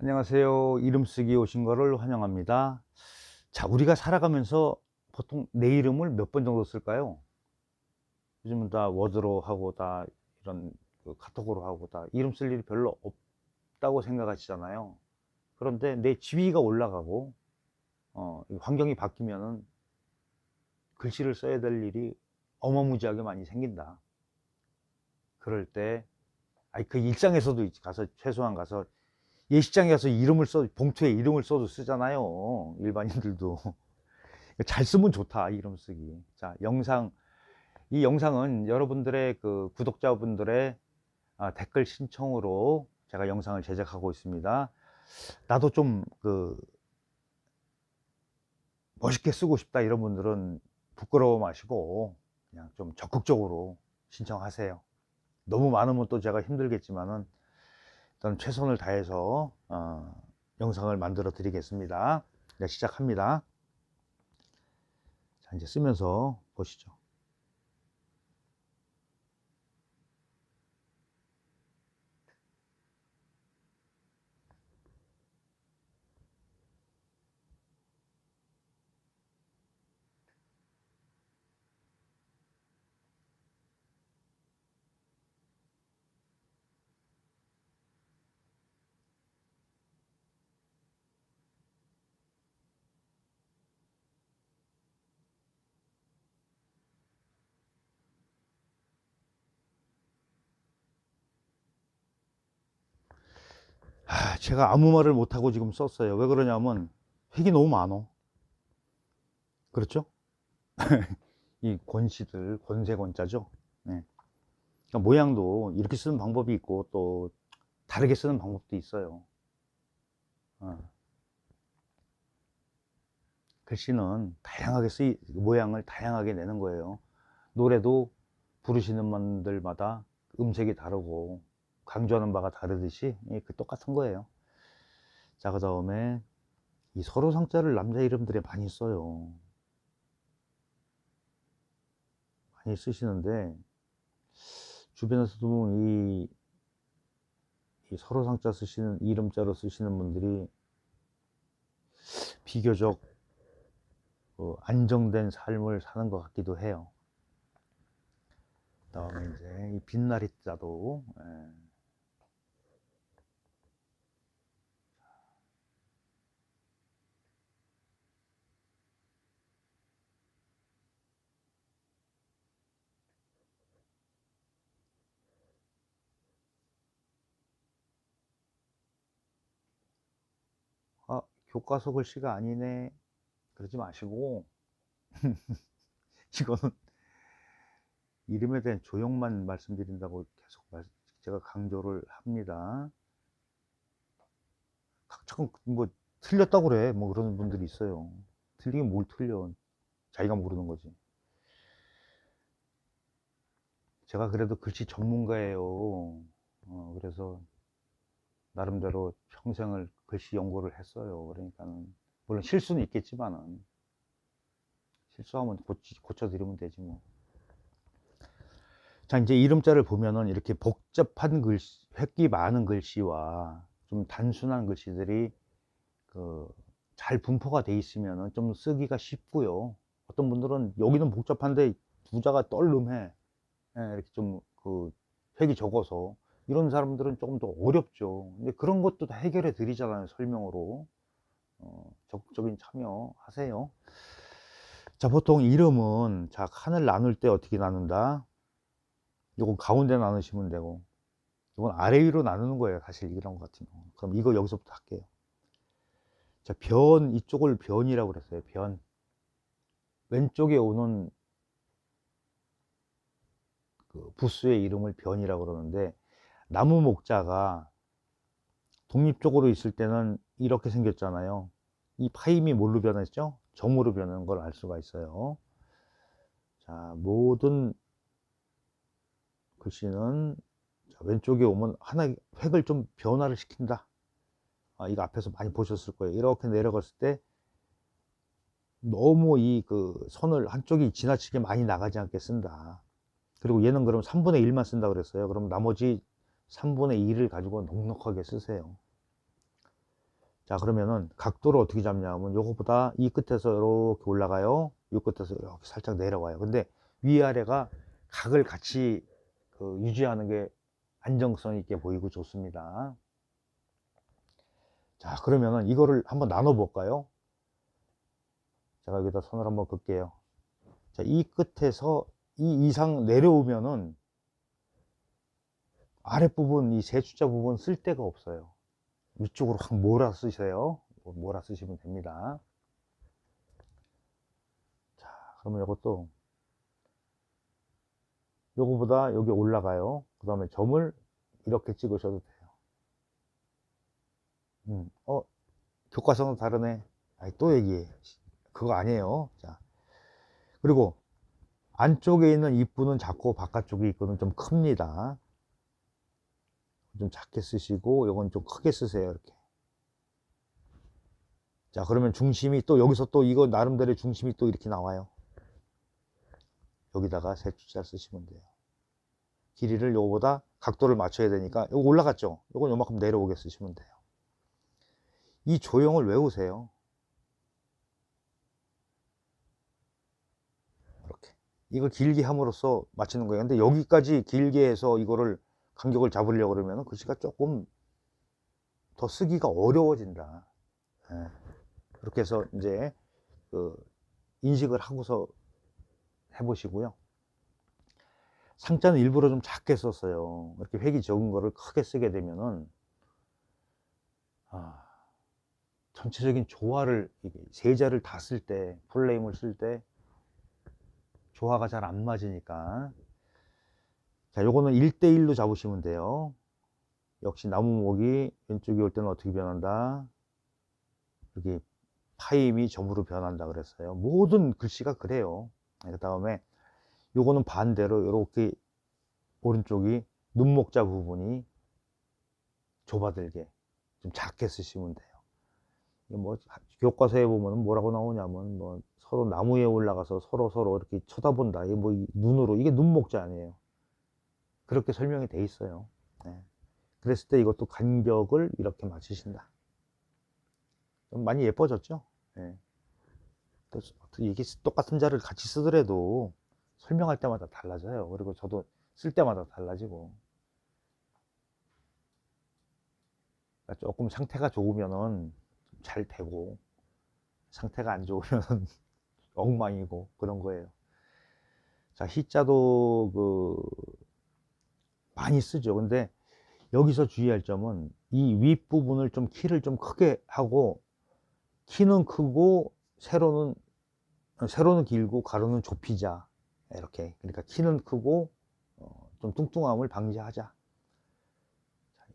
안녕하세요. 이름 쓰기 오신 거를 환영합니다. 자, 우리가 살아가면서 보통 내 이름을 몇 번 정도 쓸까요? 요즘은 다 워드로 하고 다 이런 그 카톡으로 하고 다 이름 쓸 일이 별로 없다고 생각하시잖아요. 그런데 내 지위가 올라가고 어, 이 환경이 바뀌면은 글씨를 써야 될 일이 어마무지하게 많이 생긴다. 그럴 때, 아니 그 일상에서도. 가서 최소한 가서 예식장에 가서 이름을 써 봉투에 이름을 써도 쓰잖아요. 일반인들도 잘 쓰면 좋다 이름 쓰기. 자 영상 이 영상은 여러분들의 그 구독자분들의 아, 댓글 신청으로 제가 영상을 제작하고 있습니다. 나도 좀 그 멋있게 쓰고 싶다 이런 분들은 부끄러워 마시고 그냥 좀 적극적으로 신청하세요. 너무 많으면 또 제가 힘들겠지만은 일단 최선을 다해서 어, 영상을 만들어 드리겠습니다. 네, 시작합니다. 자, 이제 쓰면서 보시죠. 아, 제가 아무 말을 못하고 지금 썼어요. 왜 그러냐면 획이 너무 많어. 그렇죠? 이 권씨들, 권세 권자죠. 네. 그러니까 모양도 이렇게 쓰는 방법이 있고 또 다르게 쓰는 방법도 있어요. 어. 글씨는 다양하게 쓰이, 모양을 다양하게 내는 거예요. 노래도 부르시는 분들마다 음색이 다르고 강조하는 바가 다르듯이 예, 그 똑같은 거예요. 자, 그 다음에 이 서로 상자를 남자 이름들에 많이 써요. 많이 쓰시는데 주변에서도 이, 이 서로 상자 쓰시는 이름자로 쓰시는 분들이 비교적 어, 안정된 삶을 사는 것 같기도 해요. 그다음에 이제 이 빛나리 자도 예. 아, 교과서 글씨가 아니네. 그러지 마시고, 이거는 이름에 대한 조형만 말씀드린다고 계속 말- 제가 강조를 합니다. 각- 자꾸 뭐 틀렸다고 그래. 뭐 그러는 분들이 있어요. 틀리긴 뭘 틀려. 자기가 모르는 거지. 제가 그래도 글씨 전문가예요. 어, 그래서 나름대로 평생을 글씨 연구를 했어요. 그러니까는 물론 실수는 있겠지만은 실수하면 고치, 고쳐드리면 되지 뭐. 자 이제 이름자를 보면은 이렇게 복잡한 글씨, 획기 많은 글씨와 좀 단순한 글씨들이 그 잘 분포가 돼 있으면은 좀 쓰기가 쉽고요. 어떤 분들은 여기는 복잡한데 부자가 떨름해. 예, 이렇게 좀 그 획이 적어서 이런 사람들은 조금 더 어렵죠. 근데 그런 것도 다 해결해 드리잖아요. 설명으로. 어, 적극적인 참여하세요. 자, 보통 이름은 자, 칸을 나눌 때 어떻게 나눈다? 요건 가운데 나누시면 되고, 이건 아래 위로 나누는 거예요. 사실 이런 것 같은 거. 그럼 이거 여기서부터 할게요. 자, 변, 이쪽을 변이라고 그랬어요. 변. 왼쪽에 오는 그 부수의 이름을 변이라고 그러는데, 나무 목자가 독립적으로 있을 때는 이렇게 생겼잖아요. 이 파임이 뭘로 변했죠? 점으로 변하는 걸알 수가 있어요. 자, 모든 글씨는 자, 왼쪽에 오면 하나 획을 좀 변화를 시킨다. 아, 이거 앞에서 많이 보셨을 거예요. 이렇게 내려갔을 때 너무 이 그 선을 한쪽이 지나치게 많이 나가지 않게 쓴다. 그리고 얘는 그럼 3분의 1만 쓴다 그랬어요. 그럼 나머지 3분의 2를 가지고 넉넉하게 쓰세요. 자 그러면은 각도를 어떻게 잡냐면 요거보다 이 끝에서 이렇게 올라가요. 이 끝에서 이렇게 살짝 내려와요. 근데 위아래가 각을 같이 그 유지하는 게 안정성 있게 보이고 좋습니다. 자 그러면은 이거를 한번 나눠 볼까요? 제가 여기다 손을 한번 긋게요. 자 이 끝에서 이 이상 내려오면은 아랫부분 이 세 숫자 부분 쓸 데가 없어요 위쪽으로 확 몰아 쓰세요. 몰아 쓰시면 됩니다. 자, 그러면 이것도 요거보다 여기 올라가요. 그 다음에 점을 이렇게 찍으셔도 돼요. 음, 어, 교과서는 다르네. 아니, 또 얘기해. 그거 아니에요. 자, 그리고 안쪽에 있는 입구는 작고 바깥쪽에 입구는 좀 큽니다. 좀 작게 쓰시고 요건 좀 크게 쓰세요 이렇게. 자 그러면 중심이 또 여기서 또 이거 나름대로 중심이 또 이렇게 나와요. 여기다가 세 줄자 쓰시면 돼요. 길이를 요거보다 각도를 맞춰야 되니까 요거 올라갔죠? 요건 요만큼 내려오게 쓰시면 돼요. 이 조형을 외우세요. 이렇게. 이거 길게 함으로써 맞추는 거예요. 근데 여기까지 길게 해서 이거를 간격을 잡으려고 그러면 글씨가 조금 더 쓰기가 어려워진다. 예. 그렇게 해서 이제 그 인식을 하고서 해보시고요. 상자는 일부러 좀 작게 썼어요. 이렇게 획이 적은 거를 크게 쓰게 되면은 아, 전체적인 조화를 세자를 다 쓸 때 플레임을 쓸 때 조화가 잘 안 맞으니까 자, 요거는 1대1로 잡으시면 돼요. 역시 나무목이 왼쪽이 올 때는 어떻게 변한다? 여기 파임이 점으로 변한다 그랬어요. 모든 글씨가 그래요. 그 다음에 요거는 반대로 이렇게 오른쪽이 눈목자 부분이 좁아들게 좀 작게 쓰시면 돼요. 뭐 교과서에 보면 뭐라고 나오냐면 뭐 서로 나무에 올라가서 서로 서로 이렇게 쳐다본다. 이게 뭐 눈으로 이게 눈목자 아니에요. 그렇게 설명이 돼 있어요. 네. 그랬을 때 이것도 간격을 이렇게 맞추신다. 좀 많이 예뻐졌죠? 네. 또 이게 똑같은 자를 같이 쓰더라도 설명할 때마다 달라져요. 그리고 저도 쓸 때마다 달라지고. 그러니까 조금 상태가 좋으면은 잘 되고, 상태가 안 좋으면은 엉망이고 그런 거예요. 자, 히자도 그 많이 쓰죠. 근데 여기서 주의할 점은 이 윗부분을 좀 키를 좀 크게 하고 키는 크고 세로는 세로는 길고 가로는 좁히자. 이렇게. 그러니까 키는 크고 어, 좀 뚱뚱함을 방지하자.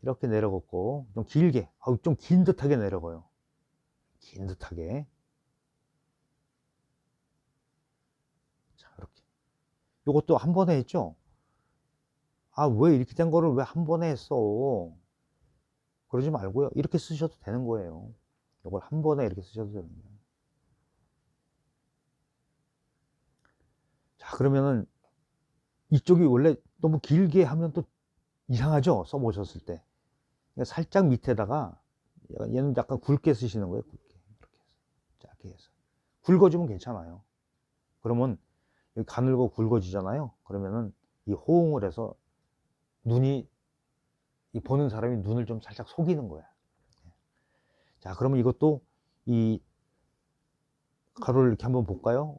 이렇게 내려갔고 좀 길게 좀긴 듯하게 내려가요. 긴 듯하게. 자 이렇게. 이것도 한 번에 했죠 아, 왜 이렇게 된 거를 왜 한 번에 했어? 그러지 말고요. 이렇게 쓰셔도 되는 거예요. 이걸 한 번에 이렇게 쓰셔도 되는 거예요. 자, 그러면은 이쪽이 원래 너무 길게 하면 또 이상하죠? 써보셨을 때. 그러니까 살짝 밑에다가 얘는 약간 굵게 쓰시는 거예요. 굵게. 이렇게 해서. 짧게 해서. 굵어지면 괜찮아요. 그러면 가늘고 굵어지잖아요. 그러면은 이 호응을 해서 눈이 보는 사람이 눈을 좀 살짝 속이는 거야. 자, 그러면 이것도 이 가로를 이렇게 한번 볼까요?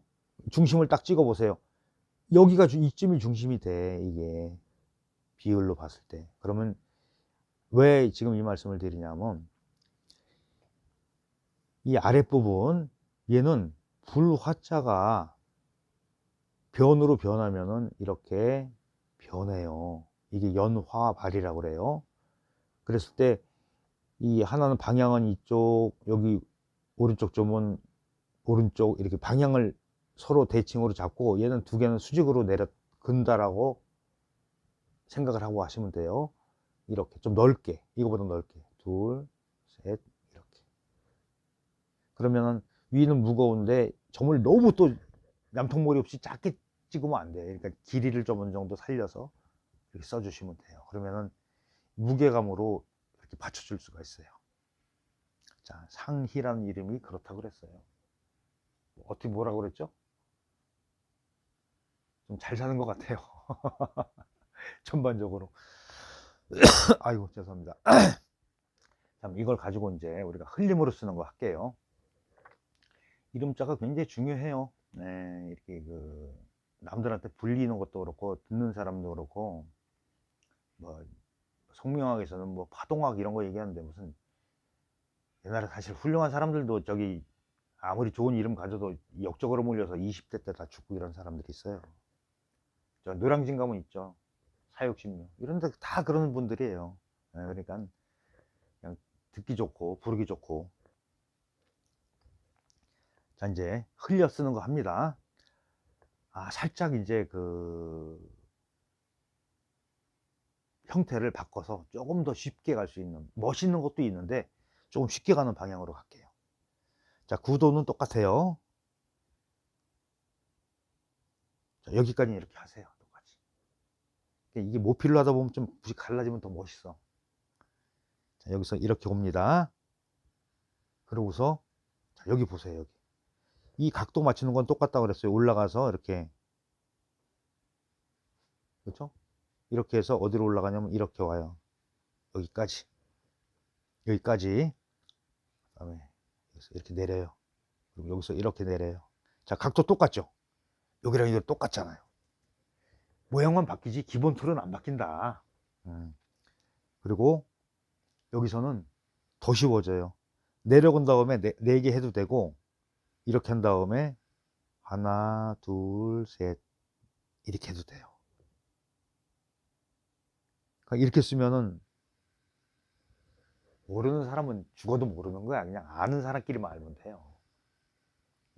중심을 딱 찍어 보세요. 여기가 이쯤이 중심이 돼, 이게. 비율로 봤을 때. 그러면 왜 지금 이 말씀을 드리냐면 이 아랫부분 얘는 불화자가 변으로 변하면은 이렇게 변해요. 이게 연화발이라고 그래요. 그랬을 때 이 하나는 방향은 이쪽, 여기 오른쪽 점은 오른쪽 이렇게 방향을 서로 대칭으로 잡고 얘는 두 개는 수직으로 내려 근다라고 생각을 하고 하시면 돼요. 이렇게 좀 넓게 이거보다 넓게 둘, 셋 이렇게 그러면은 위는 무거운데 점을 너무 또 남통머리 없이 작게 찍으면 안 돼. 그러니까 길이를 좀 어느 정도 살려서 이렇게 써주시면 돼요. 그러면은 무게감으로 이렇게 받쳐줄 수가 있어요. 자, 상희라는 이름이 그렇다고 그랬어요. 어떻게 뭐라고 그랬죠? 좀 잘 사는 것 같아요. 전반적으로. 아이고, 죄송합니다. 참, 이걸 가지고 이제 우리가 흘림으로 쓰는 거 할게요. 이름자가 굉장히 중요해요. 네, 이렇게 그, 남들한테 불리는 것도 그렇고, 듣는 사람도 그렇고, 뭐, 성명학에서는 뭐, 파동학 이런 거 얘기하는데 무슨, 옛날에 사실 훌륭한 사람들도 저기, 아무리 좋은 이름 가져도 역적으로 몰려서 20대 때 다 죽고 이런 사람들이 있어요. 저 노량진 가면 있죠. 사육신료. 이런 데 다 그러는 분들이에요. 예, 그러니까 그냥 듣기 좋고 부르기 좋고. 자, 이제 흘려 쓰는 거 합니다. 아, 살짝 이제 그 형태를 바꿔서 조금 더 쉽게 갈 수 있는 멋있는 것도 있는데 조금 쉽게 가는 방향으로 갈게요. 자, 구도는 똑같아요. 자, 여기까지 이렇게 하세요. 똑같이. 이게 모필로 하다 보면 좀 굳이 갈라지면 더 멋있어. 자, 여기서 이렇게 옵니다. 그러고서 자, 여기 보세요. 여기. 이 각도 맞추는 건 똑같다고 그랬어요. 올라가서 이렇게. 그렇죠? 이렇게 해서 어디로 올라가냐면 이렇게 와요. 여기까지. 여기까지. 그다음에 여기서 이렇게 내려요. 그리고 여기서 이렇게 내려요. 자, 각도 똑같죠? 여기랑 이거 똑같잖아요. 모양만 바뀌지 기본 틀은 안 바뀐다. 음. 그리고 여기서는 더 쉬워져요. 내려온 다음에 네, 네개 해도 되고 이렇게 한 다음에 하나, 둘, 셋 이렇게 해도 돼요. 그러니까 이렇게 쓰면은 모르는 사람은 죽어도 모르는 거야. 그냥 아는 사람끼리만 알면 돼요.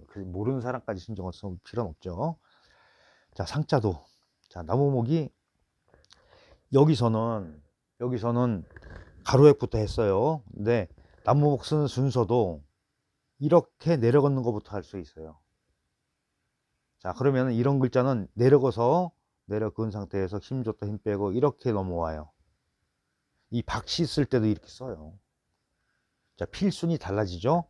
그 모르는 사람까지 신경을 쓸 필요는 없죠. 자, 상자도. 자, 나무목이 여기서는 여기서는 가로액부터 했어요. 근데 나무목 쓰는 순서도 이렇게 내려가는 것부터 할 수 있어요. 자, 그러면 이런 글자는 내려가서 내려근 상태에서 힘 줬다 힘 빼고 이렇게 넘어와요. 이 박씨 쓸 때도 이렇게 써요. 자, 필순이 달라지죠?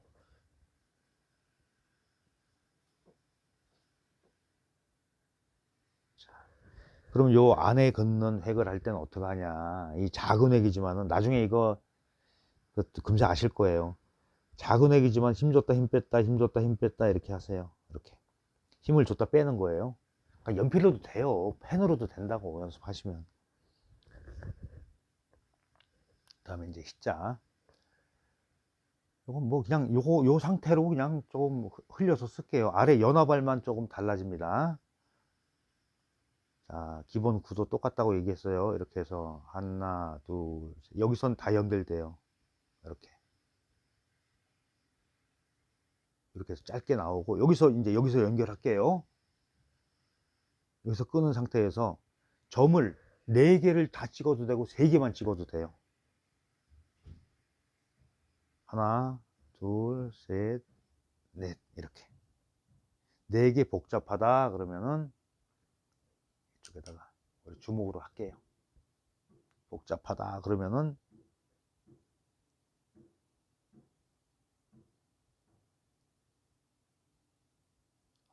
자, 그럼 요 안에 걷는 획을 할 때는 어떻게 하냐. 이 작은 획이지만은 나중에 이거 그 금세 아실 거예요. 작은 획이지만 힘 줬다 힘 뺐다 힘 줬다 힘 뺐다 이렇게 하세요. 이렇게. 힘을 줬다 빼는 거예요. 그러니까 연필로도 돼요. 펜으로도 된다고 연습하시면. 그다음에 이제 시자. 이건 뭐 그냥 요거 요 상태로 그냥 조금 흘려서 쓸게요. 아래 연화발만 조금 달라집니다. 자, 기본 구도 똑같다고 얘기했어요. 이렇게 해서 하나, 둘, 셋. 여기선 다 연결돼요. 이렇게. 이렇게 해서 짧게 나오고 여기서 이제 여기서 연결할게요. 여기서 끄는 상태에서 점을 4개를 다 찍어도 되고 3개만 찍어도 돼요. 하나, 둘, 셋, 넷 이렇게 네개 복잡하다 그러면은 이쪽에다가 우리 주목으로 할게요. 복잡하다 그러면은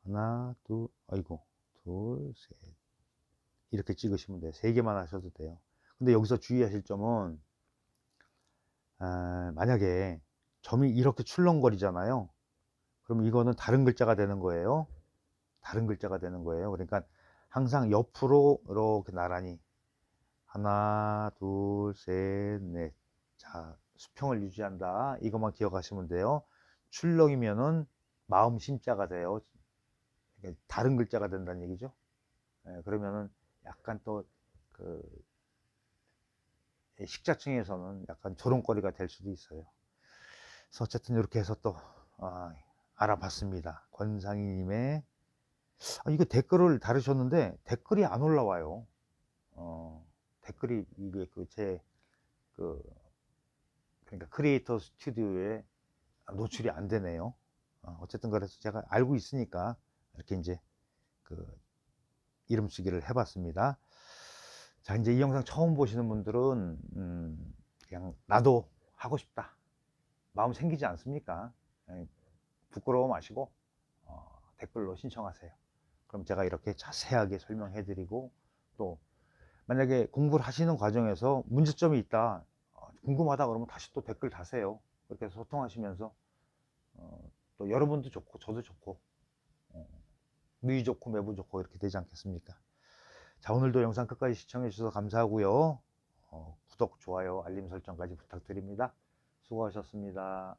하나, 둘, 아이고, 둘, 셋 이렇게 찍으시면 돼요. 세 개만 하셔도 돼요. 근데 여기서 주의하실 점은 아, 만약에 점이 이렇게 출렁거리잖아요. 그럼 이거는 다른 글자가 되는 거예요. 다른 글자가 되는 거예요. 그러니까 항상 옆으로 이렇게 나란히 하나, 둘, 셋, 넷. 자, 수평을 유지한다. 이것만 기억하시면 돼요. 출렁이면은 마음 심자가 돼요. 그러니까 다른 글자가 된다는 얘기죠. 예, 그러면은 약간 또그 식자층에서는 약간 조롱거리가 될 수도 있어요. 그래서 어쨌든 이렇게 해서 또 아, 알아봤습니다. 권상희님의 아, 이거 댓글을 다루셨는데 댓글이 안 올라와요. 어, 댓글이 이게 그제그 그러니까 크리에이터 스튜디오에 노출이 안 되네요. 어, 어쨌든 그래서 제가 알고 있으니까 이렇게 이제 그 이름 쓰기를 해봤습니다. 자, 이제 이 영상 처음 보시는 분들은, 음, 그냥 나도 하고 싶다. 마음 생기지 않습니까? 예, 부끄러워 마시고 어, 댓글로 신청하세요. 그럼 제가 이렇게 자세하게 설명해 드리고 또 만약에 공부를 하시는 과정에서 문제점이 있다 어, 궁금하다 그러면 다시 또 댓글 다세요. 그렇게 소통하시면서 어, 또 여러분도 좋고 저도 좋고 어, 누이 좋고 매부 좋고 이렇게 되지 않겠습니까? 자 오늘도 영상 끝까지 시청해 주셔서 감사하고요. 어, 구독, 좋아요, 알림 설정까지 부탁드립니다. 수고하셨습니다.